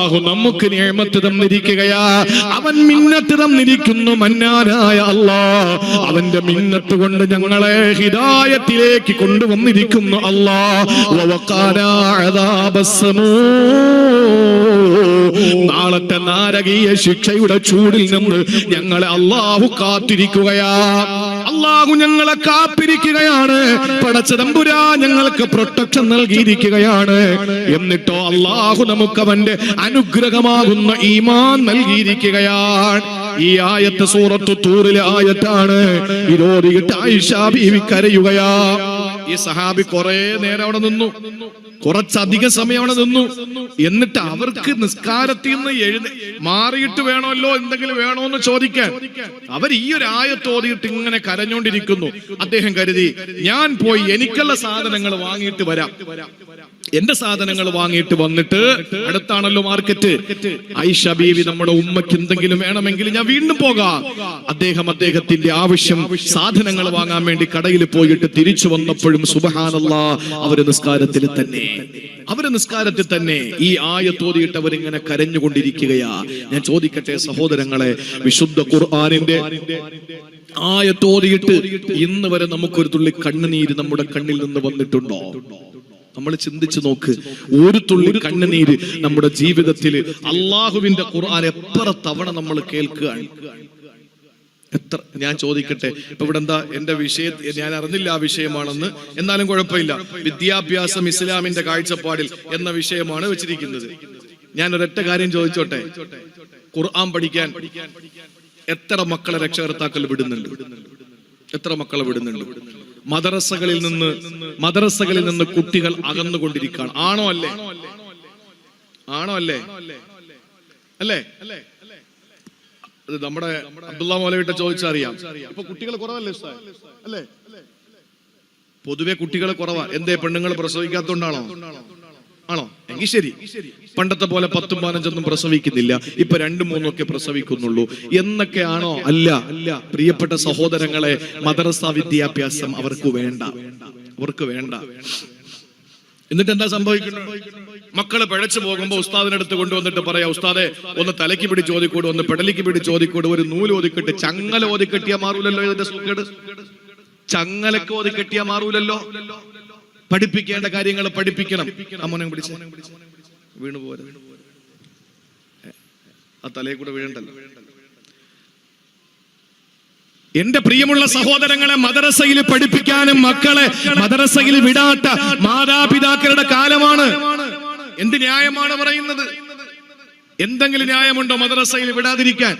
അള്ളാഹു നമുക്ക് നിയമത്ത് തന്നിരിക്കുകയാ. അവൻ മിന്നത്ത് തന്നിരിക്കുന്നു മന്നാനായ അല്ലാ. അവന്റെ മിന്നത്ത് കൊണ്ട് ഞങ്ങളെ ഹിതായത്തിലേക്ക് കൊണ്ടുവന്നിരിക്കുന്നു അദാബസ്സമൂ. നാളത്തെ നാരകീയ ശിക്ഷയുടെ ചൂടിൽ നിന്ന് ഞങ്ങളെ അള്ളാഹു കാത്തിരിക്കുകയാ. അള്ളാഹു ഞങ്ങളെ കാത്തിരിക്കുകയാണ്. പടച്ചതമ്പുരാ ഞങ്ങൾക്ക് പ്രൊട്ടക്ഷൻ നൽകിയിരിക്കുകയാണ്. എന്നിട്ടോ അള്ളാഹു നമുക്ക് അവന്റെ അനുഗ്രഹമാകുന്ന ഈമാൻ നൽകിയിരിക്കുകയാണ്. ഈ ആയത്ത് സൂറത്ത് തൂറിലെ ആയത്താണ്. ഇതോടിയിട്ട് ആയിഷ ബീവി കരയുകയാ. ഈ സഹാബി കുറെ നേരം അവിടെ നിന്നു. കുറച്ചധികം സമയം അവിടെ നിന്നു. എന്നിട്ട് അവർക്ക് നിസ്കാരത്തിൽ നിന്ന് എഴുതി മാറിയിട്ട് വേണമല്ലോ എന്തെങ്കിലും വേണോ എന്ന് ചോദിക്കാൻ. അവർ ഈ ഒരു ആയത്ത് ഓതിയിട്ട് ഇങ്ങനെ കരഞ്ഞോണ്ടിരിക്കുന്നു. അദ്ദേഹം കരുതി ഞാൻ പോയി എനിക്കുള്ള സാധനങ്ങൾ വാങ്ങിയിട്ട് വരാം. എന്റെ സാധനങ്ങൾ വാങ്ങിയിട്ട് വന്നിട്ട് അടുത്താണല്ലോ മാർക്കറ്റ് ഐഷ ബീവി നമ്മുടെ ഉമ്മയ്ക്ക് എന്തെങ്കിലും വേണമെങ്കിൽ ഞാൻ വീണ്ടും പോകാം. അദ്ദേഹം അദ്ദേഹത്തിന്റെ ആവശ്യം സാധനങ്ങൾ വാങ്ങാൻ വേണ്ടി കടയിൽ പോയിട്ട് തിരിച്ചു വന്നപ്പോഴും സുബഹാനല്ല അവർ നിസ്കാരത്തിൽ തന്നെ. അവർ നിസ്കാരത്തിൽ തന്നെ. ഈ ആയത്തോതിയിട്ട് അവരിങ്ങനെ കരഞ്ഞുകൊണ്ടിരിക്കുകയാ. ഞാൻ ചോദിക്കട്ടെ സഹോദരങ്ങളെ വിശുദ്ധ ഖുർആാനിന്റെ ആയത്തോതിയിട്ട് ഇന്ന് വരെ നമുക്കൊരു തുള്ളി കണ്ണുനീര് നമ്മുടെ കണ്ണിൽ നിന്ന് വന്നിട്ടുണ്ടോ? നമ്മൾ ചിന്തിച്ചു നോക്ക്. ഒരു തുള്ളി കണ്ണുനീര് നമ്മുടെ ജീവിതത്തിൽ അള്ളാഹുവിന്റെ ഖുർആൻ എത്ര തവണ നമ്മൾ കേൾക്കുകയാണ്? എത്ര? ഞാൻ ചോദിക്കട്ടെ. ഇപ്പൊ ഇവിടെ എന്താ എന്റെ വിഷയ ഞാൻ അറിഞ്ഞില്ല ആ വിഷയമാണെന്ന്. എന്നാലും കുഴപ്പമില്ല. വിദ്യാഭ്യാസം ഇസ്ലാമിന്റെ കാഴ്ചപ്പാടിൽ എന്ന വിഷയമാണ് വെച്ചിരിക്കുന്നത്. ഞാൻ ഒരൊറ്റ കാര്യം ചോദിച്ചോട്ടെ? ഖുർആൻ പഠിക്കാൻ എത്ര മക്കളെ രക്ഷകർത്താക്കൾ വിടുന്നുണ്ട്? എത്ര മക്കളെ വിടുന്നുണ്ട്? മദ്രസകളിൽ നിന്ന് മദ്രസകളിൽ നിന്ന് കുട്ടികൾ അകന്നുകൊണ്ടിരിക്കുകയാണ്. ആണോ അല്ലേ? ആണോ അല്ലേ? അല്ലേ? അത് നമ്മുടെ അബ്ദുള്ള മൗലവിട്ട് ചോദിച്ചറിയാം ഇപ്പൊ കുട്ടികൾ കുറവല്ലേ? അല്ലേ? പൊതുവെ കുട്ടികൾ കുറവാ. എന്തേ പെണ്ണുങ്ങൾ പ്രസവിക്കാത്തോണ്ടാണോ ആണോ? എങ്കിൽ ശരി. പണ്ടത്തെ പോലെ പത്തും പതിനഞ്ചൊന്നും പ്രസവിക്കുന്നില്ല. ഇപ്പൊ രണ്ടും മൂന്നും ഒക്കെ പ്രസവിക്കുന്നുള്ളൂ. എന്നൊക്കെയാണോ? അല്ല. അല്ല പ്രിയപ്പെട്ട സഹോദരങ്ങളെ മദ്രസ വിദ്യാഭ്യാസം അവർക്ക് വേണ്ട. അവർക്ക് വേണ്ട. എന്നിട്ട് എന്താ സംഭവിക്കുന്നത്? മക്കളെ പിഴച്ചു പോകുമ്പോ ഉസ്താദിനടുത്ത് കൊണ്ടുവന്നിട്ട് പറയാ ഉസ്താദെ ഒന്ന് തലയ്ക്ക് പിടി ചോദിക്കൂട് ഒന്ന് പെടലിക്ക് പിടി ചോദിക്കൂട് ഒരു നൂൽ ഒതുക്കിട്ട് ചങ്ങല ഒതുക്കെട്ടിയാ മാറൂലല്ലോ ഇതിന്റെ ചങ്ങലക്ക് ഒതുക്കെട്ടിയാ മാറൂലല്ലോ? പഠിപ്പിക്കേണ്ട കാര്യങ്ങൾ പഠിപ്പിക്കണം. അമ്മനെ പിടിച്ച്. വീണു പോലെ ആ തലയെ കൂടെ വീഴണ്ടല്ലോ. എന്റെ പ്രിയമുള്ള സഹോദരങ്ങളെ മദ്രസയിൽ പഠിപ്പിക്കാനും മക്കളെ മദ്രസയിൽ വിടാത്ത മാതാപിതാക്കളുടെ കാലമാണ്. എന്ത് ന്യായമാണ് പറയുന്നത്? എന്തെങ്കിലും ന്യായമുണ്ടോ മദ്രസയിൽ വിടാതിരിക്കാൻ?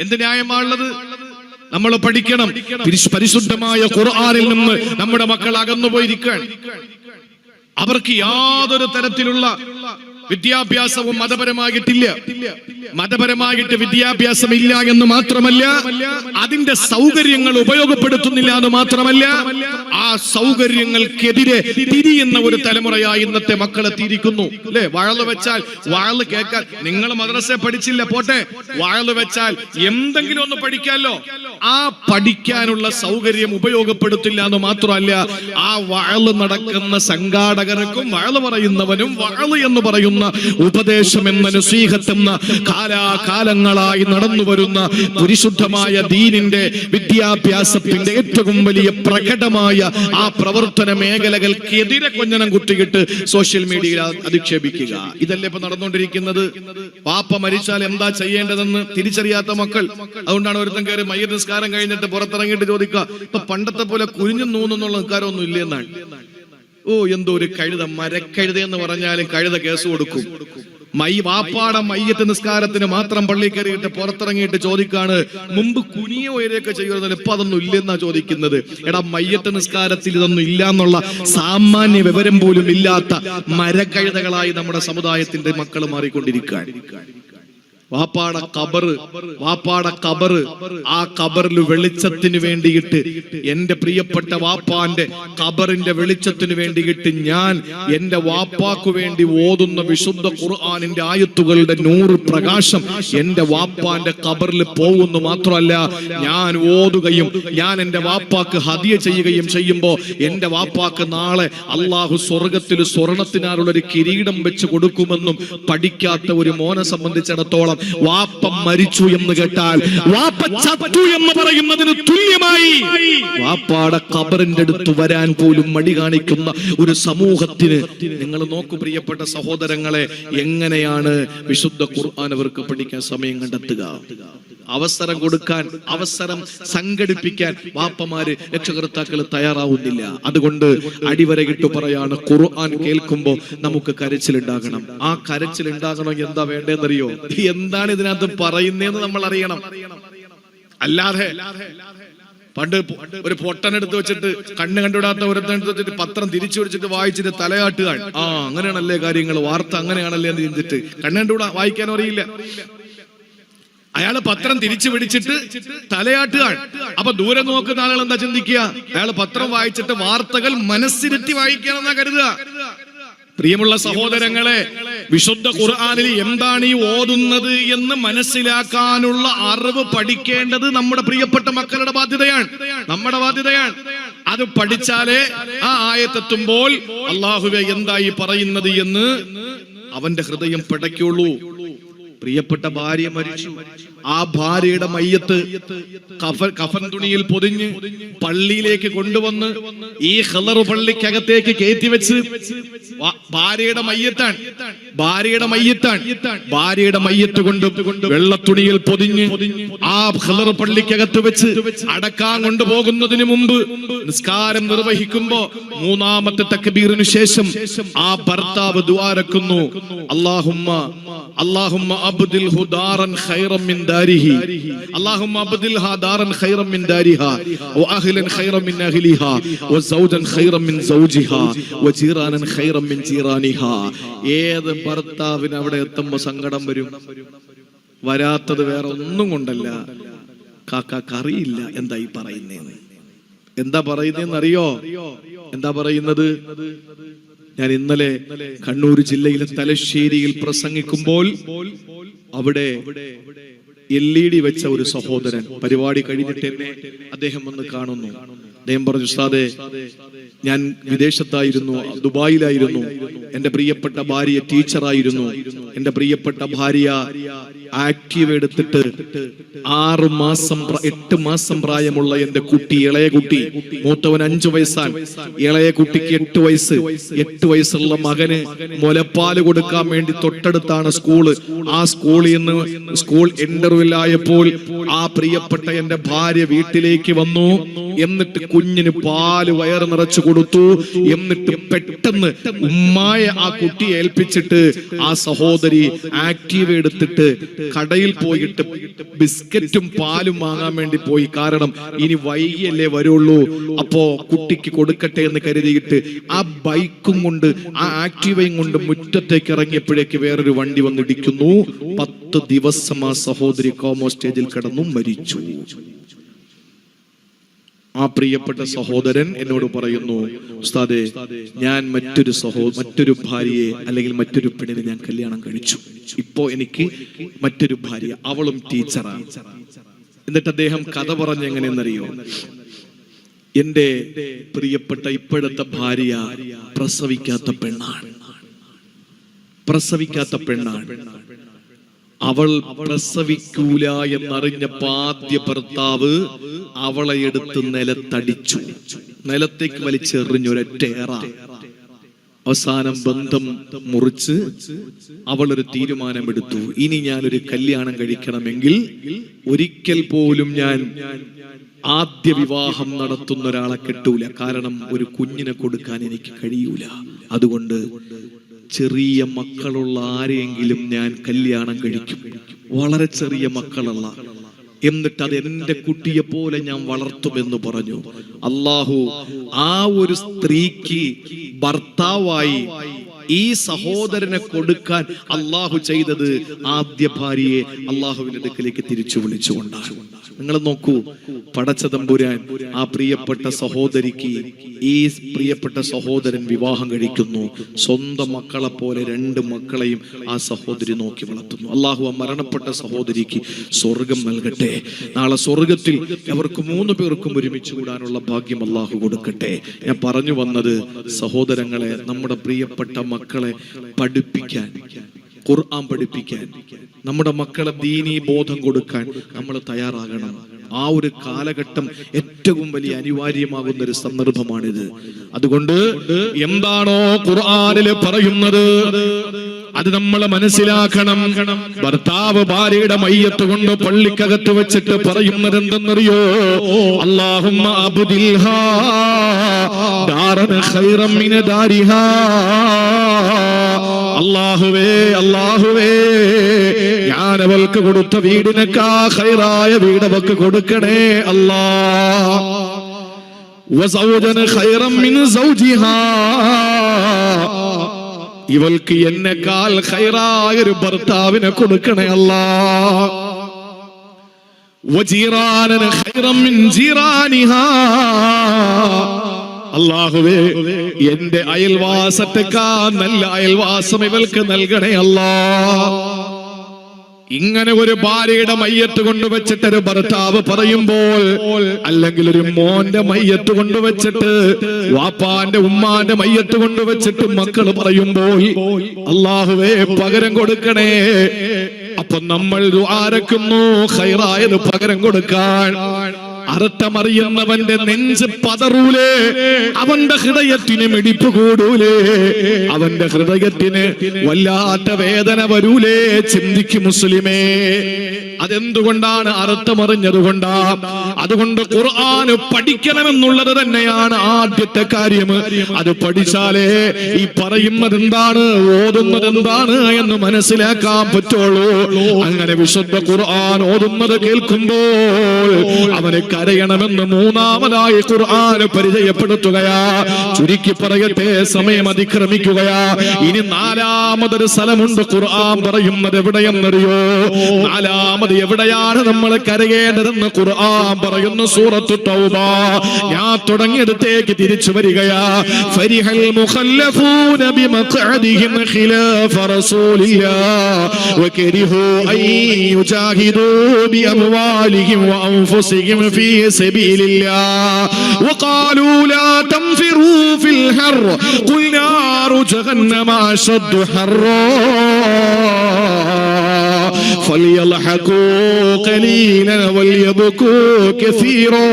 എന്ത് ന്യായമാണുള്ളത്? നമ്മൾ പഠിക്കണം. പരിശുദ്ധമായ ഖുർആനിൽ നിന്ന് നമ്മുടെ മക്കൾ അകന്നു പോയിരിക്കാൻ അവർക്ക് യാതൊരു തരത്തിലുള്ള വിദ്യാഭ്യാസവും മതപരമായിട്ടില്ല. മതപരമായിട്ട് വിദ്യാഭ്യാസം ഇല്ല എന്ന് മാത്രമല്ല അതിന്റെ സൗകര്യങ്ങൾ ഉപയോഗപ്പെടുത്തുന്നില്ല എന്ന് മാത്രമല്ല ആ സൗകര്യങ്ങൾക്കെതിരെ തിരിയുന്ന ഒരു തലമുറയായി ഇന്നത്തെ മക്കളെ തിരിക്കുന്നു അല്ലെ? വാഴൽ വെച്ചാൽ വാഴൽ കേൾക്കാൻ നിങ്ങൾ മദ്രസ പഠിച്ചില്ല പോട്ടെ. വാഴൽ വെച്ചാൽ എന്തെങ്കിലും ഒന്ന് പഠിക്കാമല്ലോ ആ പഠിക്കാനുള്ള സൗകര്യം ഉപയോഗപ്പെടുത്തില്ല എന്ന് മാത്രമല്ല ആ വാഴൽ നടക്കുന്ന സംഘാടകർക്കും വാഴ പറയുന്നവനും വാഴ എന്ന് പറയുന്ന ഉപദേശം എന്ന നസീഹത്ത് കാലാകാലങ്ങളായി നടന്നു വരുന്ന പരിശുദ്ധമായ ദീനിന്റെ വിദ്യാഭ്യാസത്തിന്റെ ഏറ്റവും വലിയ പ്രകടമായ ആ പ്രവർത്തന മേഖലകൾക്കെതിരെ കൊഞ്ഞനം കുത്തിയിട്ട് സോഷ്യൽ മീഡിയയിൽ അധിക്ഷേപിക്കുക. ഇതല്ലേ ഇപ്പൊ നടന്നുകൊണ്ടിരിക്കുന്നത്? പാപ്പ മരിച്ചാൽ എന്താ ചെയ്യേണ്ടതെന്ന് തിരിച്ചറിയാത്ത മക്കൾ. അതുകൊണ്ടാണ് ഒരുത്തൻ കയറി മയ്യ നിസ്കാരം കഴിഞ്ഞിട്ട് പുറത്തിറങ്ങിയിട്ട് ചോദിക്കുക ഇപ്പൊ പണ്ടത്തെ പോലെ കുഴിഞ്ഞു നൂന്നുള്ള നിസ്കാരമൊന്നും ഇല്ല എന്നാണ്. ഓ എന്തോ ഒരു കഴുത. മരക്കഴുത എന്ന് പറഞ്ഞാലും കഴുത കേസ് കൊടുക്കും. മൈ വാപ്പാട മയ്യത്ത് നിസ്കാരത്തിന് മാത്രം പള്ളി കയറിയിട്ട് പുറത്തിറങ്ങിയിട്ട് ചോദിക്കാണ് മുമ്പ് കുനിയ ഉയരൊക്കെ ചെയ്യുന്നത് ഇപ്പൊ അതൊന്നും ഇല്ലെന്നാ ചോദിക്കുന്നത്? എടാ മയ്യത്ത് നിസ്കാരത്തിൽ ഇതൊന്നും ഇല്ല എന്നുള്ള സാമാന്യ വിവരം പോലും ഇല്ലാത്ത മരക്കഴുതകളായി നമ്മുടെ സമുദായത്തിന്റെ മക്കൾ മാറിക്കൊണ്ടിരിക്കുകയാണ്. വാപ്പാട കബറ് വാപ്പാട കബറ് ആ കബറിൽ വെളിച്ചത്തിന് വേണ്ടിയിട്ട് എന്റെ പ്രിയപ്പെട്ട വാപ്പാന്റെ കബറിന്റെ വെളിച്ചത്തിന് വേണ്ടിയിട്ട് ഞാൻ എന്റെ വാപ്പാക്കു വേണ്ടി ഓതുന്ന വിശുദ്ധ ഖുർആാനിന്റെ ആയത്തുകളുടെ നൂറ് പ്രകാശം എന്റെ വാപ്പാന്റെ കബറിൽ പോകുന്നു മാത്രമല്ല ഞാൻ ഓതുകയും ഞാൻ എന്റെ വാപ്പാക്ക് ഹതിയ ചെയ്യുകയും ചെയ്യുമ്പോൾ എന്റെ വാപ്പാക്ക് നാളെ അള്ളാഹു സ്വർഗത്തിൽ സ്വർണത്തിനാലുള്ള ഒരു കിരീടം വെച്ച് കൊടുക്കുമെന്നും പഠിക്കാത്ത ഒരു മോനെ സംബന്ധിച്ചിടത്തോളം വാപ്പ മരിച്ചു എന്ന് കേട്ടാൽ വാപ്പ ചത്തു എന്ന് പറയുന്നതിന് തുല്യമായി വാപ്പാടെ കബറിന്റെ അടുത്ത് വരാൻ പോലും മടി കാണിക്കുന്ന ഒരു സമൂഹത്തിന് നിങ്ങൾ നോക്കൂ പ്രിയപ്പെട്ട സഹോദരങ്ങളെ എങ്ങനെയാണ് വിശുദ്ധ ഖുർആൻ അവർക്ക് പഠിക്കാൻ സമയം കണ്ടെത്തുക? അവസരം കൊടുക്കാൻ അവസരം സംഘടിപ്പിക്കാൻ വാപ്പമാര് രക്ഷകർത്താക്കൾ തയ്യാറാവുന്നില്ല. അതുകൊണ്ട് അടിവരകിട്ട് പറയാണ് ഖുർആൻ കേൾക്കുമ്പോൾ നമുക്ക് കരച്ചിലുണ്ടാകണം. ആ കരച്ചിലുണ്ടാകണമെങ്കിൽ എന്താ വേണ്ടതെന്നറിയോ? എന്താണ് ഇതിനകത്ത് പറയുന്നതെന്ന് നമ്മൾ അറിയണം അല്ലാതെ പണ്ട് ഒരു പൊട്ടനെടുത്ത് വെച്ചിട്ട് കണ്ണ് കണ്ടുവിടാത്ത ഒരുത്തനെടുത്ത് വെച്ചിട്ട് പത്രം തിരിച്ചു പിടിച്ചിട്ട് വായിച്ചിട്ട് തലയാട്ടുക ആ അങ്ങനെയാണല്ലേ കാര്യങ്ങൾ വാർത്ത അങ്ങനെയാണല്ലേ എന്ന് ചിന്തിച്ചിട്ട് കണ്ണ് കണ്ടുവിടാ വായിക്കാൻ അറിയില്ല. അയാൾ പത്രം തിരിച്ചു പിടിച്ചിട്ട് തലയാട്ടുകയാണ് അപ്പൊ ദൂരെ നോക്കുന്ന ആളുകൾ എന്താ ചിന്തിക്കുക? അയാൾ പത്രം വായിച്ചിട്ട് വാർത്തകൾ മനസ്സിരുത്തി വായിക്കണമെന്നാ കരുതുക. പ്രിയമുള്ള സഹോദരങ്ങളെ വിശുദ്ധ ഖുർആാനിൽ എന്താണ് ഈ ഓതുന്നത് എന്ന് മനസ്സിലാക്കാനുള്ള അറിവ് പഠിക്കേണ്ടത് നമ്മുടെ പ്രിയപ്പെട്ട മക്കളുടെ ബാധ്യതയാണ്. നമ്മുടെ ബാധ്യതയാണ്. അത് പഠിച്ചാലേ ആ ആയത്തെത്തുമ്പോൾ അള്ളാഹുവെ എന്തായി പറയുന്നത് എന്ന് അവന്റെ ഹൃദയം പിടയ്ക്കുള്ളൂ. പ്രിയപ്പെട്ട ഭാര്യ മരിച്ചു. ആ ഭാര്യയുടെ മയ്യത്ത് കഫൻ കഫൻ തുണിയിൽ പൊതിഞ്ഞ് പള്ളിയിലേക്ക് കൊണ്ടുവന്ന് ഈ ഹലറു പള്ളിക്കകത്തേക്ക് കയറ്റി വെച്ച് ഭാര്യയുടെ മയ്യത്താണ്. ഭാര്യയുടെ മയ്യത്താണ്. ഭാര്യയുടെ മയ്യത്ത് കൊണ്ട് വെള്ളത്തുണിയിൽ പൊതിഞ്ഞ് ആ ഹലറു പള്ളിക്കകത്ത് വെച്ച് അടക്കാൻ കൊണ്ടുപോകുന്നതിന് മുമ്പ് നിസ്കാരം നിർവഹിക്കുമ്പോ മൂന്നാമത്തെ തക്ബീറിന് ശേഷം ആ ഭർത്താവ് ദ്വാരക്കുന്നു. അള്ളാഹുമ്മ അള്ളാഹുമ്മ അബ്ദിൽ ഹുദാറൻ ഖൈറം മിൻ داره اللهم أبدلها دارا خيرا من دارها وأهلا خيرا من أهلها وزوجا خيرا من زوجها وجيرانا خيرا من جيرانها ഏത് ഭർത്താവിന് അവിടെ എത്തുമ്പോ സങ്കടം വരും വരാത്തത് വേറെ ഒന്നും കൊണ്ടല്ല കാക്കാക്ക് അറിയില്ല എന്താ ഈ പറയുന്നതെന്ന് എന്താ പറയുന്നതെന്ന് അറിയോ എന്താ പറയുന്നത് ഞാൻ ഇന്നലെ കണ്ണൂർ ജില്ലയിലെ തലശ്ശേരിയിൽ പ്രസംഗിക്കുമ്പോൾ അവിടെ എൽ ഇ ഡി വെച്ച ഒരു സഹോദരൻ. പരിപാടി കഴിഞ്ഞിട്ട് എന്നെ അദ്ദേഹം വന്ന് കാണുന്നു. അദ്ദേഹം പറഞ്ഞു ഉസ്താദെ ഞാൻ വിദേശത്തായിരുന്നു ദുബായിലായിരുന്നു. എന്റെ പ്രിയപ്പെട്ട ഭാര്യ ടീച്ചറായിരുന്നു. എന്റെ പ്രിയപ്പെട്ട ഭാര്യ ആക്റ്റീവ് എടുത്തിട്ട് ആറ് മാസം എട്ട് മാസം പ്രായമുള്ള എന്റെ കുട്ടി ഇളയ കുട്ടി. മൂത്തവൻ അഞ്ചു വയസ്സാണ്. ഇളയ കുട്ടിക്ക് എട്ട് വയസ്സ്. എട്ട് വയസ്സുള്ള മകന് മുലപ്പാൽ കൊടുക്കാൻ വേണ്ടി തൊട്ടടുത്താണ് സ്കൂൾ. ആ സ്കൂളിൽ നിന്ന് സ്കൂൾ ഇന്റർവ്യൂ ആയപ്പോൾ ആ പ്രിയപ്പെട്ട എന്റെ ഭാര്യ വീട്ടിലേക്ക് വന്നു. എന്നിട്ട് കുഞ്ഞിന് പാൽ വയറ് നിറച്ചു കൊടുത്തു. എന്നിട്ട് പെട്ടെന്ന് ഉമ്മായ ആ കുട്ടി ഏൽപ്പിച്ചിട്ട് ആ സഹോദരി ആക്റ്റീവ് എടുത്തിട്ട് കടയിൽ പോയിട്ട് ബിസ്ക്കറ്റും പാലും വാങ്ങാൻ വേണ്ടി പോയി. കാരണം ഇനി വൈകിയല്ലേ വരുള്ളൂ. അപ്പോ കുട്ടിക്ക് കൊടുക്കട്ടെ എന്ന് കരുതിയിട്ട് ആ ബൈക്കും കൊണ്ട് ആ ആക്റ്റീവയും കൊണ്ട് മുറ്റത്തേക്ക് ഇറങ്ങിയപ്പോഴേക്ക് വേറൊരു വണ്ടി വന്നിടിക്കുന്നു പത്ത് ദിവസം ആ സഹോദരി കോമോ സ്റ്റേജിൽ കിടന്നു മരിച്ചു. ആ പ്രിയപ്പെട്ട സഹോദരൻ എന്നോട് പറയുന്നു ഉസ്താദെ ഞാൻ മറ്റൊരു സഹോ മറ്റൊരു ഭാര്യയെ അല്ലെങ്കിൽ മറ്റൊരു പെണ്ണിനെ ഞാൻ കല്യാണം കഴിച്ചു. ഇപ്പോ എനിക്ക് മറ്റൊരു ഭാര്യ അവളും ടീച്ചറാണ് എന്നിട്ട് അദ്ദേഹം കഥ പറഞ്ഞ എങ്ങനെയെന്നറിയോ? എന്റെ പ്രിയപ്പെട്ട ഇപ്പോഴത്തെ ഭാര്യ പ്രസവിക്കാത്ത പെണ്ണാണ്. പ്രസവിക്കാത്ത പെണ്ണാണ്. അവൾ പ്രസവിക്കൂല എന്നറിഞ്ഞപ്പോ പാദ്യ ഭർത്താവ് അവളെ എടുത്ത് നിലത്തടിച്ചു. നിലത്തേക്ക് വലിച്ചെറിഞ്ഞൊരൊറ്റേറ അവസാനം ബന്ധം മുറിച്ച് അവൾ ഒരു തീരുമാനമെടുത്തു. ഇനി ഞാനൊരു കല്യാണം കഴിക്കണമെങ്കിൽ ഒരിക്കൽ പോലും ഞാൻ ആദ്യ വിവാഹം നടത്തുന്ന ഒരാളെ കിട്ടൂല. കാരണം ഒരു കുഞ്ഞിനെ കൊടുക്കാൻ എനിക്ക് കഴിയൂല. അതുകൊണ്ട് ചെറിയ മക്കളുള്ള ആരെയെങ്കിലും ഞാൻ കല്യാണം കഴിക്കും. വളരെ ചെറിയ മക്കളുള്ള എന്നിട്ട് അത് എന്റെ കുട്ടിയെ പോലെ ഞാൻ വളർത്തുമെന്ന് പറഞ്ഞു. അള്ളാഹു ആ ഒരു സ്ത്രീക്ക് ഭർത്താവായി ഈ സഹോദരനെ കൊടുക്കാൻ അള്ളാഹു ചെയ്തത് ആദ്യ ഭാര്യയെ അള്ളാഹുവിന്റെ അടുക്കലേക്ക് തിരിച്ചു വിളിച്ചുകൊണ്ടാണ്. നിങ്ങൾ നോക്കൂ പടച്ച തമ്പുരാൻ ആ പ്രിയപ്പെട്ട സഹോദരിക്ക് ഈ പ്രിയപ്പെട്ട സഹോദരൻ വിവാഹം കഴിക്കുന്നു. സ്വന്തം മക്കളെ പോലെ രണ്ട് മക്കളെയും ആ സഹോദരി നോക്കി വളർത്തുന്നു. അള്ളാഹു ആ മരണപ്പെട്ട സഹോദരിക്ക് സ്വർഗം നൽകട്ടെ. നാളെ സ്വർഗത്തിൽ അവർക്ക് മൂന്ന് പേർക്കും ഒരുമിച്ച് കൂടാനുള്ള ഭാഗ്യം അള്ളാഹു കൊടുക്കട്ടെ. ഞാൻ പറഞ്ഞു വന്നത് സഹോദരങ്ങളെ നമ്മുടെ പ്രിയപ്പെട്ട മക്കളെ പഠിപ്പിക്കാൻ. ഖുർആൻ പഠിപ്പിക്കാൻ. നമ്മുടെ മക്കളെ ദീനീ ബോധം കൊടുക്കാൻ നമ്മൾ തയ്യാറാകണം. ആ ഒരു കാലഘട്ടം ഏറ്റവും വലിയ അനിവാര്യമാകുന്ന ഒരു സന്ദർഭമാണിത്. അതുകൊണ്ട് എന്താണോ ഖുർആനിൽ പറയുന്നത് അത് നമ്മൾ മനസ്സിലാക്കണം. ഭർത്താവ് ഭാര്യയുടെ മയ്യത്ത് കൊണ്ട് പള്ളിക്കകത്ത് വെച്ചിട്ട് പറയുന്നത് എന്തെന്നറിയോ അള്ളാഹുമ്മ അബ്ദിൽഹാ അള്ളാഹുവേ അള്ളാഹുവേ ഞാൻ അവൾക്ക് കൊടുത്ത വീടിനേക്കാ ഹൈറായ വീട് അവൾക്ക് കൊടുക്കണേ അല്ലാ. ഇവൾക്ക് എന്നെക്കാൾ ഹൈറായ ഒരു ഭർത്താവിനെ കൊടുക്കണേ അല്ലാ. വജീറാനൻ ഹൈറം ജീറാനിഹാ. അള്ളാഹുവേ എന്റെ അയൽവാസത്തെക്കാ നല്ല അയൽവാസം ഇവൾക്ക് നൽകണേ അല്ലാ. ഇങ്ങനെ ഒരു ഭാര്യയുടെ മയ്യത്ത് കൊണ്ടുവച്ചിട്ട് ഒരു ഭർത്താവ് പറയുമ്പോൾ അല്ലെങ്കിൽ ഒരു മോന്റെ മയ്യത്ത് കൊണ്ടുവച്ചിട്ട് വാപ്പാന്റെ ഉമ്മാന്റെ മയ്യത്ത് കൊണ്ടുവച്ചിട്ട് മക്കൾ പറയുമ്പോൾ അള്ളാഹുവേ പകരം കൊടുക്കണേ. അപ്പൊ നമ്മൾ ആരക്കുന്നു ഹൈറായത് പകരം കൊടുക്കാൻ അർത്ഥമറിയുന്നവന്റെ നെഞ്ച് പതറൂലേ അവന്റെ ഹൃദയത്തിന് മിടിപ്പ് കൂടൂലേ അവന്റെ ഹൃദയത്തിന് വല്ലാത്ത വേദന വരൂലേ ചിന്തിക്കു മുസ്ലിമേ. അതെന്തുകൊണ്ടാണ് അർത്ഥമറിഞ്ഞതുകൊണ്ടാ? അതുകൊണ്ട് ഖുർആൻ പഠിക്കണമെന്നുള്ളത് തന്നെയാണ് ആദ്യത്തെ കാര്യം. അത് പഠിച്ചാലേ ഈ പറയുന്നത് എന്താണ് ഓതുന്നത് എന്താണ് എന്ന് മനസ്സിലാക്കാൻ പറ്റുള്ളൂ. അങ്ങനെ വിശുദ്ധ ഖുർആൻ ഓതുന്നത് കേൾക്കുമ്പോൾ അവന് കരയണമെന്ന് മൂന്നാമതായി ഖുർആൻ പരിചയപ്പെടുത്തുകയാ. ചുരുക്കി പറയട്ടെ സമയം അതിക്രമിക്കുകയാ. ഇനി നാലാമതൊരു സ്ഥലമുണ്ട് ഖുർആൻ പറയുന്നത് എവിടെയെന്നറിയോ? നാലാമത് എവിടെയാണ് നമ്മൾ കരയേണ്ടതെന്ന് ഖുർആൻ പറയുന്നു സൂറത്തു തൗബ ഞാൻ തുടങ്ങിയടത്തേക്ക് തിരിച്ചു വരികയാ ഫരിഹൽ മുഖല്ലഫൂന ബിമഖഅദിഹിം ഖിലാഫ റസൂലില്ലാ വകരിഹു അൻ യുജാഹിദൂ ബിഅംവാലിഹിം വഅൻഫുസിഹിം في سبيل الله وقالوا لا تنفروا في الحر قل نار جهنم أشد حرا فليضحكوا قليلا وليبكوا كثيرا.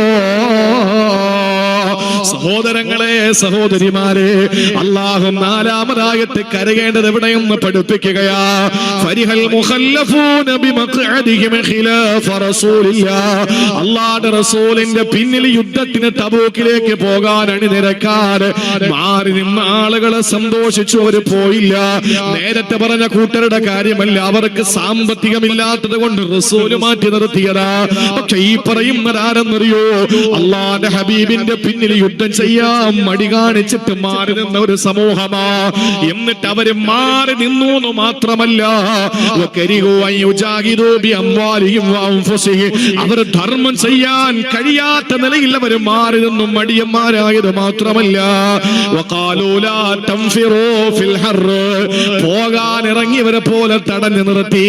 സഹോദരങ്ങളെ സഹോദരിമാരെ അള്ളാഹു നാലാമതായിട്ട് കരകേണ്ടത് എവിടെയെന്ന് പഠിപ്പിക്കുകയാ? ഫരിഹൽ ഖിലാഫ റസൂലിന്റെ പിന്നിൽ യുദ്ധത്തിന് തബൂക്കിലേക്ക് പോകാൻ അണിനിരക്കാൻ മാറി നിന്ന ആളുകളെ സന്തോഷിച്ചു അവർ പോയില്ല. നേരത്തെ പറഞ്ഞ കൂട്ടരുടെ കാര്യമല്ല അവർക്ക് സാമ്പത്തികമില്ലാത്തത് കൊണ്ട് റസൂൽ മാറ്റി നിർത്തിയതാ. പക്ഷെ ഈ പറയുന്നതാരെന്നറിയോ? അള്ളാന്റെ ഹബീബിന്റെ പിന്നിൽ യുദ്ധം ചെയ്യാൻ മടി കാണിച്ചിട്ട് മാറി നിന്ന ഒരു സമൂഹമാ എന്നിട്ട് അവർ മാറി നിന്നു എന്ന് മാത്രമല്ല. അവർ ധർമ്മം ചെയ്യാൻ കഴിയാത്ത നിലയിൽ അവർ മാറി നിന്നും മടിയന്മാരായത് മാത്രമല്ല. പോകാൻ ഇറങ്ങിയവരെ പോലെ തടഞ്ഞു നിർത്തി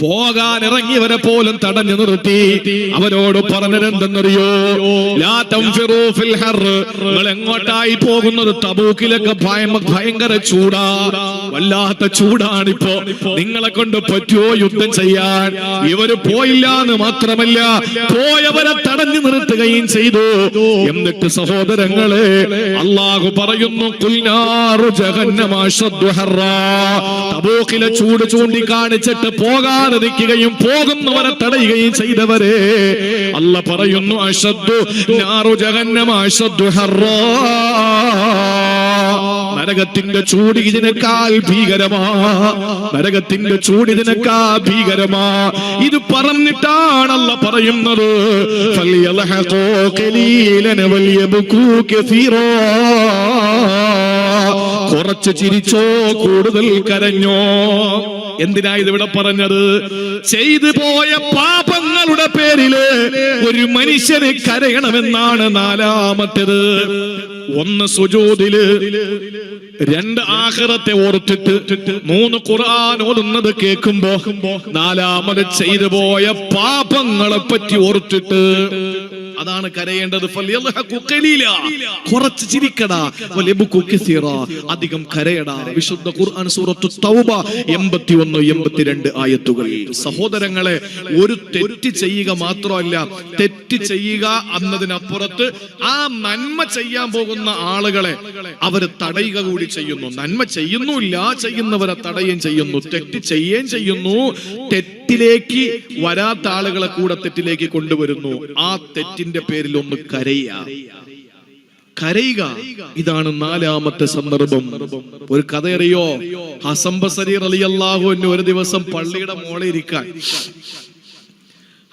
പോകാൻ ഇറങ്ങിയവരെ പോലും തടഞ്ഞു നിർത്തി. അവരോട് പറഞ്ഞത് എന്തെന്നറിയോ ലാ തൻഫിറൂ ഫിൽ ഹർറ്. നിങ്ങൾ എങ്ങോട്ടായി പോകുന്നത്? തബൂക്കിലൊക്കെ ഭയം ഭയങ്കര ചൂടാ. വല്ലാത്ത ചൂടാണിപ്പോ. നിങ്ങളെ കൊണ്ട് പറ്റുമോ യുദ്ധം ചെയ്യാൻ? ഇവർ പോയില്ല എന്ന് മാത്രമല്ല പോയവരെ തടഞ്ഞു നിർത്തുകയും ചെയ്തു. എന്നിട്ട് സഹോദരങ്ങളെ അള്ളാഹു പറയുന്നു കുൽനാറു ജഹന്നമ. തബൂക്കിലെ ചൂട് ചൂണ്ടിക്കാണിച്ചിട്ട് പോകാതെ ആരാധിക്കുകയും പോകുന്നവരെ തടയുകയും ചെയ്തവരെ. അല്ല പറയുന്നു അശദ്ദു ഞാറു ജഹന്നമ അശദ്ദു ഹറാ. നരകത്തിന്റെ ചൂട് ഇതിനേക്കാൾ ഭീകരമാ. നരകത്തിന്റെ ചൂട് ഇതിനേക്കാൾ ഭീകരമാ. ഇത് പറഞ്ഞിട്ടാണല്ല പറയുന്നത്. വലിയ കുറച്ച് ചിരിച്ചോ കൂടുതൽ കരഞ്ഞോ? എന്തിനാ ഇതിവിടെ പറഞ്ഞത്? ചെയ്തു പോയ പാപങ്ങളുടെ പേരിൽ ഒരു മനുഷ്യന് കരയണമെന്നാണ് നാലാമത്തേത്. ഒന്ന് സുജൂതിൽ രണ്ട് ആഹ്റത്തെ ഓർത്തിട്ട് മൂന്ന് ഖുർആൻ ഓതുന്നത് കേൾക്കുമ്പോ നാലാമത് ചെയ്തു പോയ പാപങ്ങളെ പറ്റി ഓർത്തിട്ട് അതാണ് കരയേണ്ടത്. കുറച്ച് ചിരിക്കടാ. അധികം കരയടാ. വിശുദ്ധ ഖുർആൻ തൗബ 81 82 ആയത്തുകൾ സഹോദരങ്ങളെ ഒരു തെറ്റ് ചെയ്യുക മാത്രമല്ല തെറ്റ് ചെയ്യുക എന്നതിനപ്പുറത്ത് ആ നന്മ ചെയ്യാൻ പോകുന്ന ആളുകളെ അവർ തടയുക കൂടി ചെയ്യുന്നു. നന്മ ചെയ്യുന്നുമില്ല ചെയ്യുന്നവരെ തടയുകയും ചെയ്യുന്നു. തെറ്റ് ചെയ്യുകയും ചെയ്യുന്നു. തെറ്റിലേക്ക് വരാത്ത ആളുകളെ കൂടെ തെറ്റിലേക്ക് കൊണ്ടുവരുന്നു. ആ തെറ്റിന്റെ പേരിൽ ഒന്ന് കരയുക. കരയുക. ഇതാണ് നാലാമത്തെ സന്ദർഭം. ഒരു കഥയറിയോ? ഹസംബസരി അലി അള്ളാഹുവിന് ഒരു ദിവസം പള്ളിയുടെ മോളെ ഇരിക്കാൻ.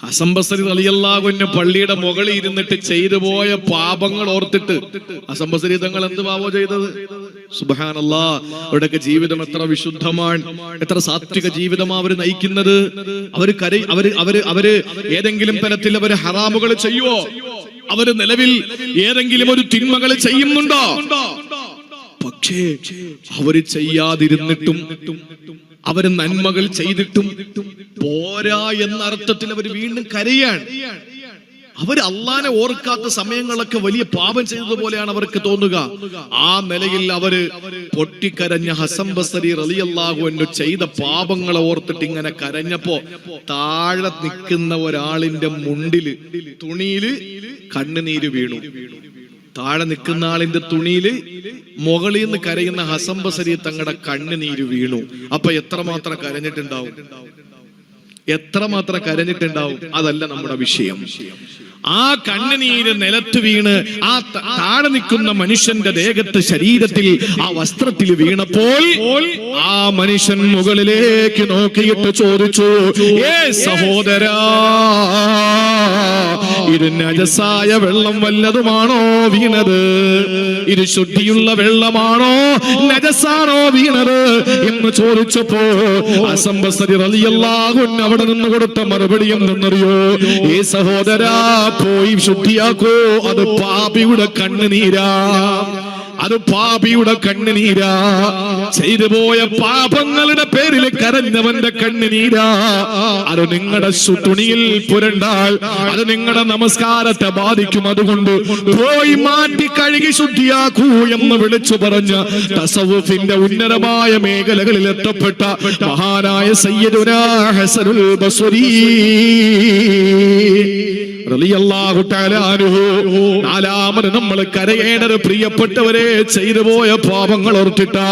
അസംബസരി റലിയല്ലാഹുവിന് പള്ളിയുടെ മുകളിൽ ഇരുന്നിട്ട് ചെയ്തു പോയ പാപങ്ങൾ ഓർത്തിട്ട് അസംബസരി തങ്ങൾ എന്ത് പാപോ ചെയ്തത്? സുബാനല്ലാ അവരുടെയൊക്കെ ജീവിതം എത്ര വിശുദ്ധമാണ് എത്ര സാത്വിക ജീവിതമാണ് അവർ നയിക്കുന്നത്. അവർ കര അവർ അവർ അവർ ഏതെങ്കിലും തരത്തിൽ അവർ ഹറാമുകൾ ചെയ്യുവോ? അവർ നിലവിൽ ഏതെങ്കിലും ഒരു തിന്മകൾ ചെയ്യുന്നുണ്ടോ? പക്ഷേ അവർ ചെയ്യാതിരുന്നിട്ടും അവർ നന്മകൾ ചെയ്തിട്ടും പോരാ എന്ന അർത്ഥത്തിൽ അവർ വീണ്ടും കരയാണ്. അവർ അള്ളാനെ ഓർക്കാത്ത സമയങ്ങളൊക്കെ വലിയ പാപം ചെയ്തതുപോലെയാണ് അവർക്ക് തോന്നുക. ആ നിലയിൽ അവർ പൊട്ടിക്കരഞ്ഞ ഹസം ബസരി റളിയല്ലാഹു അൻഹു ചെയ്ത പാപങ്ങളെ ഓർത്തിട്ട് ഇങ്ങനെ കരഞ്ഞപ്പോ താഴെ നിൽക്കുന്ന ഒരാളിന്റെ മുണ്ടിൽ തുണിയിൽ കണ്ണുനീര് വീണു. താഴെ നിൽക്കുന്ന ആളിന്റെ തുണിയിൽ മുകളിൽ നിന്ന് കരയുന്ന ഹസം ബസരി തങ്ങളുടെ കണ്ണുനീര് വീണു. അപ്പൊ എത്രമാത്രം കരഞ്ഞിട്ടുണ്ടാവും? എത്രമാത്രം കരഞ്ഞിട്ടുണ്ടാവും അതല്ല നമ്മുടെ വിഷയം. ആ കണ്ണുനീര് നിലത്ത് വീണ് ആ താഴെ നിൽക്കുന്ന മനുഷ്യന്റെ ദേഹത്ത് ശരീരത്തിൽ ആ വസ്ത്രത്തിൽ വീണപ്പോൾ ആ മനുഷ്യൻ മുകളിലേക്ക് നോക്കിയിട്ട് ചോദിച്ചു ഏ സഹോദരാ ഇത് നജസായ വെള്ളം വല്ലതുമാണോ വീണത്? ഇത് ശുദ്ധിയുള്ള വെള്ളമാണോ നജസാണോ വീണത്? എന്ന് ചോദിച്ചപ്പോ അസംബസരി റളിയല്ലാഹു അവിടെ നിന്ന് കൊടുത്ത മറുപടി എന്തെന്നറിയോ ഈ സഹോദരാ പോയി ശുദ്ധിയാക്കോ. അത് പാപിയുടെ കണ്ണുനീരാ. അത് പാപിയുടെ കണ്ണുനീരാ. ചെയ്തു പോയ പാപങ്ങളുടെ പേരിൽ കരഞ്ഞവന്റെ കണ്ണുനീരാ. അത് നിങ്ങളുടെ തുണിയിൽ പുരണ്ടാൽ അത് നിങ്ങളുടെ നമസ്കാരത്തെ ബാധിക്കും. അതുകൊണ്ട് പോയി മാറ്റി കഴുകി ശുദ്ധിയാക്കൂ എന്ന് വിളിച്ചു പറഞ്ഞ തസവുഫിന്റെ ഉന്നതമായ മേഖലകളിൽ എത്തപ്പെട്ട മഹാനായ സയ്യിദുനാ ഹസനുൽ ബസ്വരീ. നാലാമത് നമ്മൾ കരയേണ്ടത് പ്രിയപ്പെട്ടവരെ ചെയ്തു പോയ പാപങ്ങൾ ഓർത്തിട്ടാ.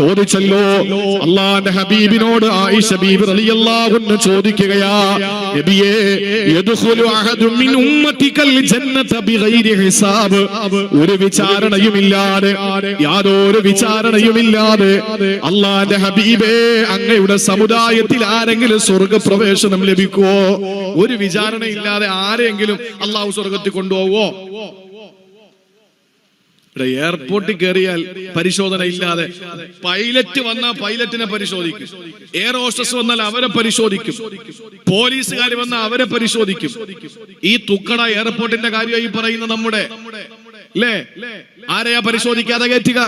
ചോദിച്ചല്ലോ. അള്ളാന്റെ ഹബീബിനോട് ആയിഷ ബീബ് റളിയല്ലാഹു അൻഹ ചോദിക്കുകയാ നബിയേ യദ്ഖുലു അഹദു മിൻ ഉമ്മത്തിക്കൽ ജന്നത ബിഗൈരി ഹിസാബ്. ഒരു വിചാരണയുമില്ലാതെ യാതൊരു വിചാരണയുമില്ലാതെ അള്ളാന്റെ ഹബീബേ അങ്ങയുടെ സമുദായത്തിൽ ആരെങ്കിലും സ്വർഗപ്രവേശനം ലഭിക്കുവോ? ഒരു വിചാരണയില്ലാതെ ആരെങ്കിലും അള്ളാഹു സ്വർഗത്തിൽ കൊണ്ടുപോവോ ഇവിടെ എയർപോർട്ടിൽ കയറിയാൽ പരിശോധന ഇല്ലാതെ പൈലറ്റ് വന്നാൽ പൈലറ്റിനെ പരിശോധിക്കും. എയർ ഹോസ്റ്റസ് വന്നാൽ അവരെ പരിശോധിക്കും. പോലീസുകാർ വന്നാൽ അവരെ പരിശോധിക്കും. ഈ തുക്കട എയർപോർട്ടിന്റെ കാര്യമായി പറയുന്ന നമ്മുടെ അല്ലേ ആരെയാ പരിശോധിക്കാതെ കയറ്റുക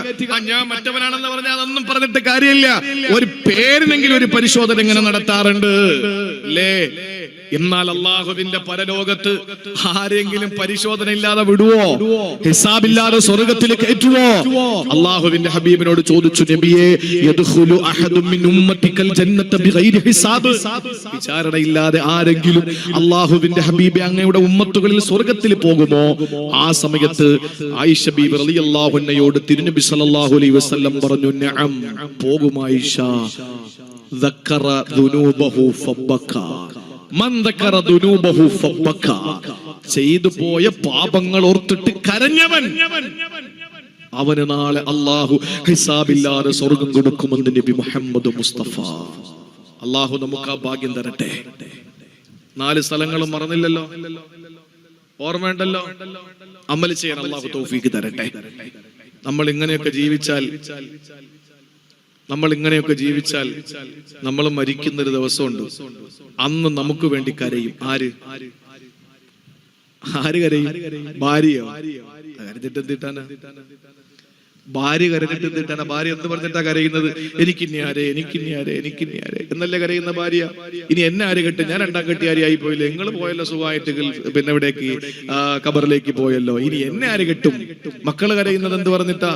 ഞാൻ മറ്റവനാണെന്ന് പറഞ്ഞാൽ അതൊന്നും പറഞ്ഞിട്ട് കാര്യമില്ല. ഒരു പേരിനെങ്കിലും ഒരു പരിശോധന ഇങ്ങനെ നടത്താറുണ്ട്. അല്ലേ എന്നാൽ അള്ളാഹുവിന്റെ പരലോകത്ത് ആരെങ്കിലും പരിശോധന ഇല്ലാതെ വിടുവോ ഹിസാബില്ലാതെ സ്വർഗത്തിൽ കയറ്റുവോ അള്ളാഹുവിന്റെ ഹബീബിനോട് ചോദിച്ചു നബിയെ യദ്ഖുലു അഹദും മിൻ ഉമ്മത്തിക്കൽ ജന്നത ബിഗൈരി ഹിസാബ് വിചാരണയില്ലാതെ ആരെങ്കിലും അള്ളാഹുവിന്റെ ഹബീബെ അങ്ങയുടെ ഉമ്മത്തുകളിൽ സ്വർഗത്തിൽ പോകുമോ ആ സമയത്ത് ആയിഷ ബീബി റളിയല്ലാഹു അൻഹയോട് തിരുനബി സല്ലല്ലാഹു അലൈഹി വസല്ലം പറഞ്ഞു നഅം പോകും ആയിഷ ذكر ذنوبه فبكى ചെയ്തു പോയ പാപങ്ങൾ ഓർത്തിട്ട് കരഞ്ഞവൻ. അവന് നാളെ അള്ളാഹു ഹിസാബില്ലാതെ സ്വർഗം കൊടുക്കുമെന്ന് നബി മുഹമ്മദ് മുസ്തഫ. അള്ളാഹു നമുക്ക് ആ ഭാഗ്യം തരട്ടെ. നാല് സ്ഥലങ്ങളും മറന്നില്ലല്ലോ. ഓർമ്മയുണ്ടല്ലോ? അമൽ ചെയ്യാൻ അള്ളാഹു തോഫീക്ക് തരട്ടെ. നമ്മൾ ഇങ്ങനെയൊക്കെ ജീവിച്ചാൽ നമ്മൾ ഇങ്ങനെയൊക്കെ ജീവിച്ചാൽ നമ്മൾ മരിക്കുന്ന മരിക്കുന്നൊരു ദിവസമുണ്ട്. അന്ന് നമുക്ക് വേണ്ടി കരയും. ആര്? ആര് കരയും? ഭാര്യയോ? കരുതിട്ട് എന്തിട്ടാണ് ഭാര്യ കരഞ്ഞിട്ട് എന്തിട്ടാണ്? ഭാര്യ എന്ന് പറഞ്ഞിട്ടാ കരയുന്നത്? എനിക്കിനി ആരെ? എനിക്കിനി ആരെ? എന്നല്ലേ കരയുന്ന ഭാര്യ? ഇനി എന്നെ ആര് കെട്ടി? ഞാൻ രണ്ടാം കെട്ടിയാരി ആയി പോയില്ലേ? നിങ്ങൾ പോയല്ലോ സുഖമായിട്ട് പിന്നെ ഇവിടേക്ക് കബറിലേക്ക് പോയല്ലോ. ഇനി എന്നെ ആര് കെട്ടും? മക്കൾ കരയുന്നത് എന്ത് പറഞ്ഞിട്ടാ?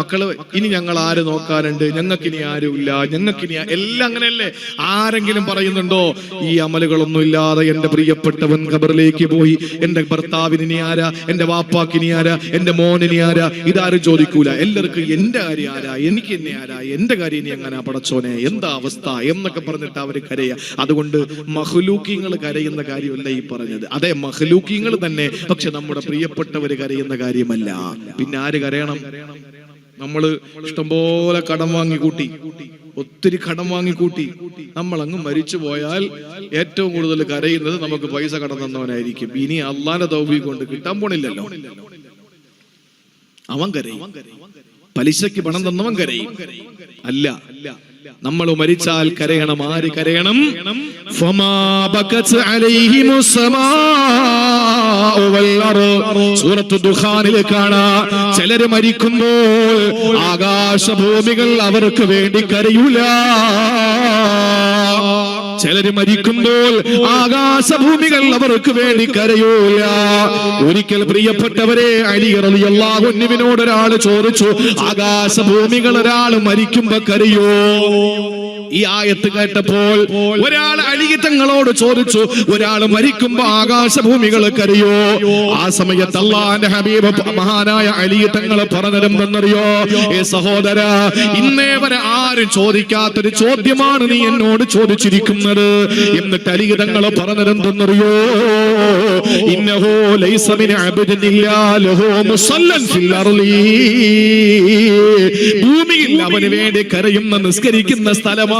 മക്കൾ ഇനി ഞങ്ങൾ ആര് നോക്കാനുണ്ട്? ഞങ്ങൾക്ക് ഞങ്ങൾക്കിനി ആരുമില്ല. ഞങ്ങൾക്ക് ഇനി എല്ലാം അങ്ങനെയല്ലേ? ആരെങ്കിലും പറയുന്നുണ്ടോ? ഈ അമലുകളൊന്നും ഇല്ലാതെ എന്റെ പ്രിയപ്പെട്ടവൻ ഖബറിലേക്ക് പോയി. എന്റെ ഭർത്താവിന് ഇനി ആരാ? എന്റെ വാപ്പാക്കിനി ആരാ? എന്റെ മോനിനി ആരാ? ഇതാരും ചോദിക്കൂല. എല്ലാവർക്കും എന്റെ കാര്യം ആരാ? എനിക്ക് എന്നെ ആരാ? എന്റെ കാര്യം ഇനി എങ്ങനെ പടച്ചോനെ? എന്താ അവസ്ഥ? എന്നൊക്കെ പറഞ്ഞിട്ട് അവർ കരയ. അതുകൊണ്ട് മഹ്ലൂക്കിങ്ങൾ കരയുന്ന കാര്യമല്ല ഈ പറഞ്ഞത്. അതെ മഹ്ലൂക്കിങ്ങൾ തന്നെ പക്ഷെ നമ്മുടെ പ്രിയപ്പെട്ടവർ കരയുന്ന കാര്യമല്ല. പിന്നെ ആര് കരയണം? നമ്മൾ ഇഷ്ടംപോലെ കടം വാങ്ങി കൂട്ടി ഒത്തിരി കടം വാങ്ങി കൂട്ടി നമ്മൾ അങ്ങ് മരിച്ചു പോയാൽ ഏറ്റവും കൂടുതൽ കരയുന്നത് നമുക്ക് പൈസ കടം തന്നവനായിരിക്കും. ഇനി അള്ളാന്റെ ദൗബി കൊണ്ട് കിട്ടാൻ പോണില്ലല്ലോ. അവൻ കരയും. പലിശയ്ക്ക് പണം തന്നവൻ കരയും. അല്ല നമ്മൾ മരിച്ചാൽ കരയണം. ആര് കരയണം? കാണാ ചിലര് മരിക്കുമ്പോൾ ആകാശഭൂമികൾ അവർക്ക് വേണ്ടി കരയൂല. ചിലര് മരിക്കുമ്പോൾ ആകാശഭൂമികൾ അവർക്ക് വേണ്ടി കരയൂല. ഒരിക്കൽ പ്രിയപ്പെട്ടവരെ അലി റളിയല്ലാഹുവിനോട് ഒരാൾ ചോദിച്ചു ആകാശഭൂമികൾ ഒരാൾ മരിക്കുമ്പോ കരയോ? ഈ ആയത്ത് കേട്ടപ്പോൾ ഒരാൾ അലിഗിത്തങ്ങളോട് ചോദിച്ചു ഒരാൾ മരിക്കുമ്പോ ആകാശഭൂമികൾ കരയോ? ആ സമയത്ത് അള്ളാന്റെ ഹബീബ് മഹാനായ അലിഗിത്തങ്ങൾ പറഞ്ഞതെന്നറിയോ ഏ സഹോദര ഇന്നേ വരെ ആരും ചോദിക്കാത്തൊരു ചോദ്യമാണ് നീ എന്നോട് ചോദിച്ചിരിക്കുന്നത്. എന്നിട്ട് അലിഗിതങ്ങൾ പറഞ്ഞതെന്തെന്നറിയോ? ഇന്നഹോ ലൈസ മിൻ അബ്ദിൻ ഇല്ലാ മുസല്ലൻ ഫിൽ ഭൂമിയിൽ അവന് വേണ്ടി കരയുന്ന നിസ്കരിക്കുന്ന സ്ഥലമാണ്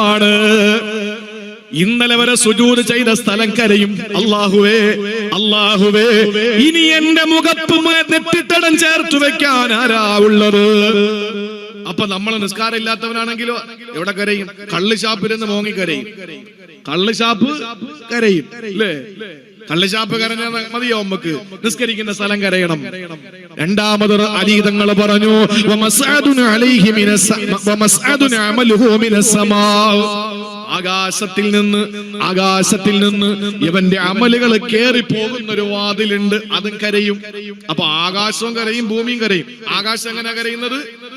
ഇന്നലെ വരെ സുജൂത് ചെയ്ത സ്ഥലം കരയും. അള്ളാഹുവേ അള്ളാഹുവേ ഇനി എന്റെ മുഖത്ത് നെറ്റിട്ടടം ചേർത്ത് വെക്കാൻ ആരാ ഉള്ളത്? അപ്പൊ നമ്മൾ നിസ്കാരം ഇല്ലാത്തവനാണെങ്കിലോ എവിടെ കരയും? കള്ള് ഷാപ്പിരുന്ന് മോങ്ങി കരയും. കള്ള് ഷാപ്പ് കരയും. അല്ലേ? കള്ളുചാപ്പ് കരഞ്ഞ മതിയോ നമുക്ക് നിസ്കരിക്കുന്ന സ്ഥലം കരയണം. രണ്ടാമത് അലീതങ്ങൾ പറഞ്ഞു ആകാശത്തിൽ നിന്ന് ആകാശത്തിൽ നിന്ന് ഇവന്റെ അമലുകൾ കേറി പോകുന്ന ഒരു വാതിലുണ്ട് അതും കരയും. അപ്പൊ ആകാശവും കരയും ഭൂമിയും കരയും. ആകാശം എങ്ങനെ കരയുന്നത്?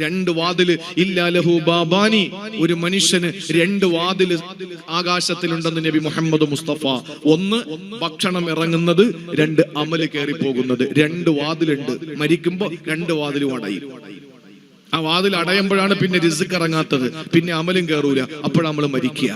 രണ്ട് വാതിൽ ഇല്ലാലഹു ബാബാനി. ഒരു മനുഷ്യന് രണ്ട് വാതിൽ ആകാശത്തിലുണ്ടെന്ന് നബി മുഹമ്മദ് മുസ്തഫ. ഒന്ന് ഭക്ഷണം ഇറങ്ങുന്നത് രണ്ട് അമൽ കയറി പോകുന്നത് രണ്ട് വാതിലുണ്ട്. മരിക്കുമ്പോ രണ്ട് വാതിലും അടയും. ആ വാതിൽ അടയുമ്പോഴാണ് പിന്നെ റിസ്ക് ഇറങ്ങാത്തത്. പിന്നെ അമലും കയറൂല അപ്പോഴാണ് നമ്മൾ മരിക്കുക.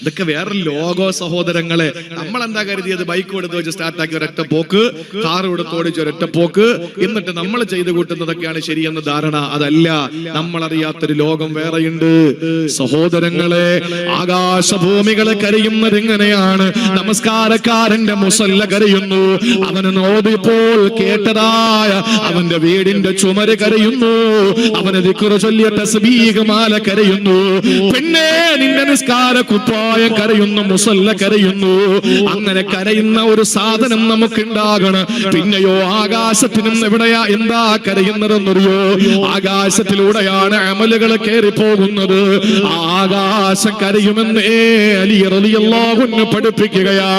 ഇതൊക്കെ വേറെ ലോകോ സഹോദരങ്ങളെ. നമ്മൾ എന്താ കരുതിയത്? ബൈക്ക് എടുത്ത് വെച്ച് സ്റ്റാർട്ടാക്കി ഒരൊറ്റ പോക്ക് കാർ എടുത്ത് ഓടിച്ച് ഒരൊറ്റ പോക്ക്. എന്നിട്ട് നമ്മൾ ചെയ്തു കൂട്ടുന്നതൊക്കെയാണ് ശരിയെന്ന് ധാരണ. അതല്ല നമ്മൾ അറിയാത്തൊരു ലോകം വേറെയുണ്ട്. സഹോദരങ്ങളെ ആകാശഭൂമികളെ കരയുന്നത് എങ്ങനെയാണ് നമസ്കാരക്കാരന്റെ മുസല്ല കരയുന്നു. അവന് നോദിപ്പോൾ കേട്ടതായ അവന്റെ വീടിന്റെ ചുമര് കരയുന്നു. അവന് ദിക്റ് ചൊല്ലിയ തസ്ബീഹമാല കരയുന്നു. പിന്നെ നിന്റെ നിസ്കാര കുപ്പായം കരയുന്നു മുസല്ല കരയുന്നു. അങ്ങനെ കരയുന്ന ഒരു സാധനം നമുക്കുണ്ടാകണം. പിന്നെയോ ആകാശത്തിനും എവിടെയാ എന്താ കരയുന്നതെന്നറിയോ? ആകാശത്തിലൂടെയാണ് അമലുകൾ കയറി പോകുന്നത് ആകാശം കരയുമെന്നേ അലി റളിയല്ലാഹുവിനെ പഠിപ്പിക്കുകയാ.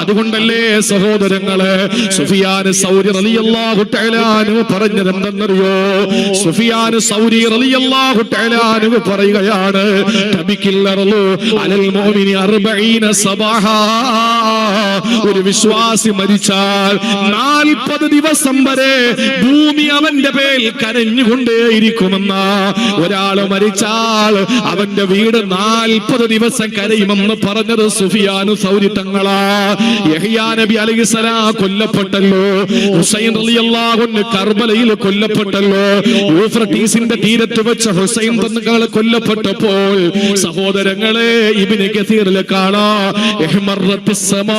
അതുകൊണ്ടല്ലേ സഹോദരങ്ങളെ സുഫിയാൻ സൗരി റളിയല്ലാഹു പറഞ്ഞത് എന്തെന്നറിയോ സുഫിയാൻ സൗരി റളിയല്ലാഹു തആലാനു പറയുകയാണ് തബിക്കിൽ അർളു അലൽ മുഅ്മിനി 40 സബാഹാ. ഒരു വിശ്വാസി മരിച്ചാൽ നാൽപ്പത് ദിവസം വരെ ഭൂമി അവന്റെ പേരിൽ കരഞ്ഞുകൊണ്ടേയിരിക്കുമെന്ന. ഒരാൾ മരിച്ചാൽ അവന്റെ വീട് നാൽപ്പത് ദിവസം കരയുമെന്ന് പറഞ്ഞത് സുഫിയാനു സൗരി തങ്ങളാ യഹിയാ നബി അലൈഹിസ്സലാം കൊല്ലപ്പെട്ടല്ലോ. ഹുസൈൻ റളിയല്ലാഹു കർബലയിൽ കൊല്ലപ്പെട്ടല്ലോ. യൂഫ്രട്ടീസിന്റെ തീരത്ത് വെച്ച ഹുസൈൻ തങ്ങൾ കൊല്ലപ്പെട്ടപ്പോൾ സഹോദരങ്ങളെ ഇബിന് കസീറിൽ കാണാ.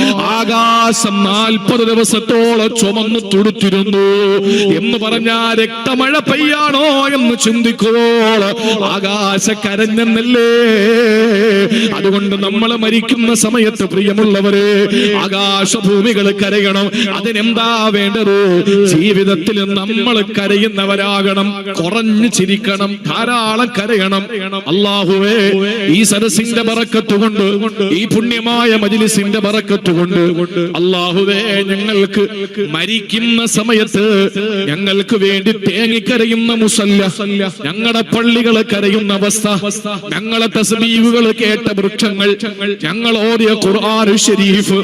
ആകാശ നാൽപ്പത് ദിവസത്തോളം ചുമന്ന് തുടുത്തിരുന്നു. എന്ന് പറഞ്ഞാൽ രക്തമഴ പെയ്യാണോ എന്ന് ചിന്തിക്കുമ്പോൾ ആകാശ കരഞ്ഞെന്നല്ലേ? അതുകൊണ്ട് നമ്മൾ മരിക്കുന്ന സമയത്ത് പ്രിയമുള്ളവര് ആകാശഭൂമികൾ കരയണം. അതിനെന്താ വേണ്ടത്? ജീവിതത്തിൽ നമ്മൾ കരയുന്നവരാകണം. കുറഞ്ഞു ചിരിക്കണം. ധാരാളം കരയണം. അള്ളാഹുവേ ഈ സരസിന്റെ പറക്കത്തുകൊണ്ട് ഈ പുണ്യമായ മജിലിസിന്റെ ബറക്കത്ത് കൊണ്ട് അള്ളാഹുവേ ഞങ്ങൾക്ക് മരിക്കുന്ന സമയത്ത് ഞങ്ങൾക്ക് വേണ്ടി തേങ്ങിക്കരയുന്ന മുസല്ല ഞങ്ങളുടെ പള്ളികൾ കരയുന്ന അവസ്ഥ ഞങ്ങളെ തസ്ബീവുകൾ കേട്ട വൃക്ഷങ്ങൾ ഞങ്ങൾ ഓതിയ ഖുർആൻ ഷരീഫ്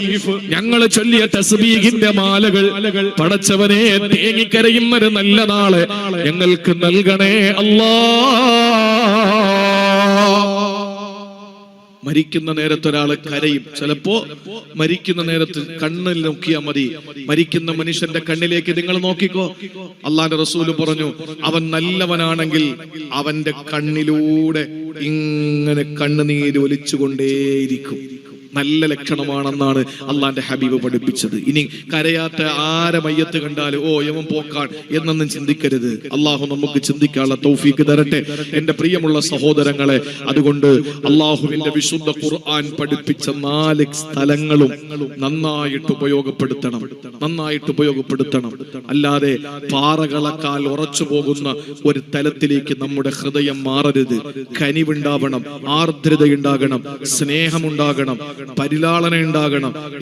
ഞങ്ങൾ ചൊല്ലിയ തസ്ബീഹിന്റെ മാലകൾ പടച്ചവനെ തേങ്ങിക്കരയുന്നൊരു നല്ല നാളെ ഞങ്ങൾക്ക് നൽകണേ അല്ലാ. മരിക്കുന്ന നേരത്ത് ഒരാൾ കരയും. ചിലപ്പോ മരിക്കുന്ന നേരത്ത് കണ്ണിൽ നോക്കിയാൽ മതി. മരിക്കുന്ന മനുഷ്യന്റെ കണ്ണിലേക്ക് നിങ്ങൾ നോക്കിക്കോ. അള്ളാന്റെ റസൂൽ പറഞ്ഞു അവൻ നല്ലവനാണെങ്കിൽ അവന്റെ കണ്ണിലൂടെ ഇങ്ങനെ കണ്ണുനീര് ഒലിച്ചുകൊണ്ടേയിരിക്കും. നല്ല ലക്ഷണമാണെന്നാണ് അള്ളാന്റെ ഹബീബ് പഠിപ്പിച്ചത്. ഇനി കരയാത്ത ആരെ മയ്യത്ത് കണ്ടാൽ ഓ യമം പോക്കാൻ എന്നൊന്നും ചിന്തിക്കരുത്. അള്ളാഹു നമുക്ക് ചിന്തിക്കാനുള്ള തൗഫീക്ക് തരട്ടെ. എന്റെ പ്രിയമുള്ള സഹോദരങ്ങളെ അതുകൊണ്ട് അള്ളാഹുവിന്റെ വിശുദ്ധ ഖുർആൻ പഠിപ്പിച്ച നാല് സ്ഥലങ്ങളും നന്നായിട്ട് ഉപയോഗപ്പെടുത്തണം. നന്നായിട്ട് ഉപയോഗപ്പെടുത്തണം. അല്ലാതെ പാറകളക്കാൽ ഉറച്ചു പോകുന്ന ഒരു തലത്തിലേക്ക് നമ്മുടെ ഹൃദയം മാറരുത്. കനിവുണ്ടാവണം ആർദ്രതയുണ്ടാകണം സ്നേഹമുണ്ടാകണം പരിലാളന ഉണ്ടാകണം